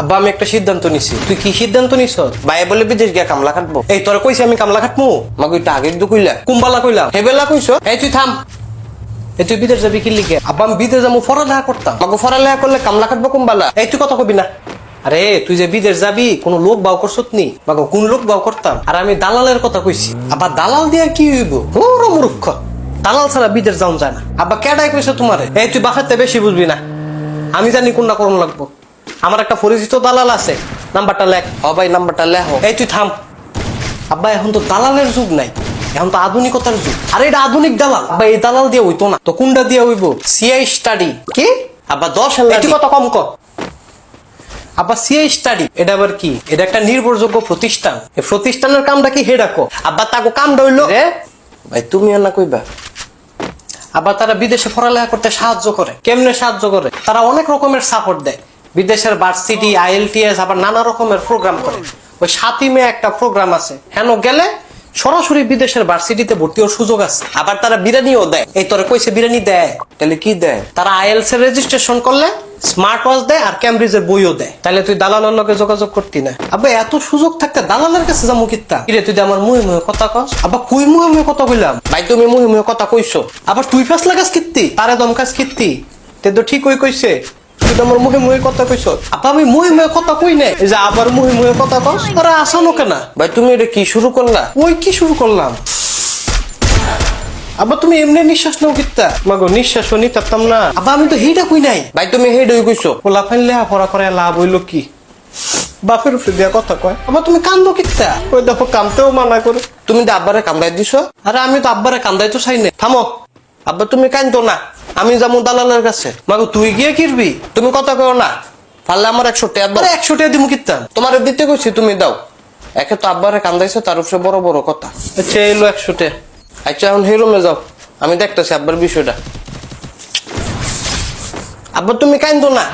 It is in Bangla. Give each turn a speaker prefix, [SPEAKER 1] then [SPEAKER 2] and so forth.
[SPEAKER 1] আব্বা, আমি একটা সিদ্ধান্ত নিছি। তুই কি সিদ্ধান্ত নিছ? ভাই বলে, বিদেশ গিয়া কামলা কাটবো এই, তোরা কইছি আমি কামলা কাটবো মাগু, এটা আগের দু কইলা। কুম্বালা কইলাম। হেবেলা কইছ? এই, তুই থাম। এই, তুই বিদেশ যাবি কি লিখে আব্বা, আমি বিদেশ যাব পড়ালেখা করতাম। মাগু পড়ালেখা করলে কামলা কাটবো কুম্বালা। এই, তুই কথা কবি না। আরে, তুই যে বিদেশ যাবি, কোন লোক বাও করছত নি? মাগো, কোন লোক বাও করতাম? আর আমি দালালের কথা কইছি। আবার দালাল দিয়া কি হইব? বড় মূর্খ। দালাল ছাড়া বিদেশ যাওন যায় না। আব্বা কেডাই কইছে তোমারে? এই, তুই বাসাতে বেশি বুঝবি না। আমি জানি কোনটা করুন লাগবো। আমার একটা পরিচিত দালাল আছে। নাম্বারটা লেখ। ও ভাই নাম্বারটা লেখ। এই তুই থাম। আব্বা এখন তো দালালের যুগ নাই। এখন তো আধুনিকতার যুগ। আরে এটা আধুনিক দালাল। আব্বা এই দালাল দিয়ে হইতো না। তো কোনটা দিয়ে হইব? সিআই স্টাডি কি? আব্বা দশ একটু কথা কম কর। আবার সিআই স্টাডি এটা আবার কি? এটা একটা নির্ভরযোগ্য প্রতিষ্ঠান। এই প্রতিষ্ঠানের কামটা কি হে ডাকো আবার তাকে কামটা হইল রে? ভাই তুমি আর না কইবা। আবার তারা বিদেশে পড়ালেখা করতে সাহায্য করে। কেমনে সাহায্য করে? তারা অনেক রকমের সাপোর্ট দেয়। বিদেশের ভার্সিটি আইএলটিএস আবার নানা রকমের প্রোগ্রাম করে। ওই সাতই মে একটা প্রোগ্রাম আছে। হেন গেলে সরাসরি বিদেশের ভার্সিটিতে ভর্তি হওয়ার সুযোগ আছে। আবার তারা বিরিয়ানিও দেয়। এই তোরে কইছে বিরিয়ানি দেয়। তাহলে কি দেয়? তারা আইএলস এর রেজিস্ট্রেশন করলে স্মার্ট ওয়াচ দেয় আর ক্যামব্রিজের বইও দেয়। তাহলে তুই দালালের লগে যোগাযোগ করতি না। আবে এত সুযোগ থাকতে দালালের কাছে যাব কিত্তা কিরে তুই আমার মুহে মুহে কথা কস? আবার কুই মুহে মুহে কথা কইলাম? ভাই তুমি মুহে মুহে কথা কইছো। আবার তুই ফেস লাগাস কিত্তি? তারে দমকাস কিত্তি? তে তো ঠিক হই কইছে। তুই তো আমার কথা কইছ। আপা আমি কথা কই নাই। এই যে আবার কথা কস তোরা আসানো কেনা? ভাই তুমি এটা কি শুরু করলা? ওই কি শুরু করলাম? আবার তুমি এমনি নিঃশ্বাস নাও কিত্তা। মাগো নিঃশ্বাস নিতাম না। আবার আমি তো হেইটা কই নাই। ভাই তুমি হেইডই কইছো। পোলা ফাইন লেহা পড়া করে লাভ হইল কি? বাপের উপরে দিয়া কথা কয়। আবার তুমি কান্দো কিত্তা? ওই দেখো কামতেও মানা করে। তুমি তো আব্বারে কান্দাই দিছো? আরে আমি তো আব্বারে কান্দাই তো চাই না থামো। আব্বা তুমি কান্দো না। আমি যাব দালালের কাছে। মাগো তুই গিয়ে কিরবি তুমি কথা কও না। পারলে আমার একশো টাকা দাও। একশো টাকা দিমু কিনতাম তোমার দিতে কইছি তুমি দাও। একে তো আব্বারে কান্দাইছে তার উপরে বড় বড় কথা। আচ্ছা এলো একশো টাকা। আচ্ছা এখন হিরোমে যাও। আমি দেখতেছি আব্বার বিষয়টা। আব্বা তুমি কান্দো না।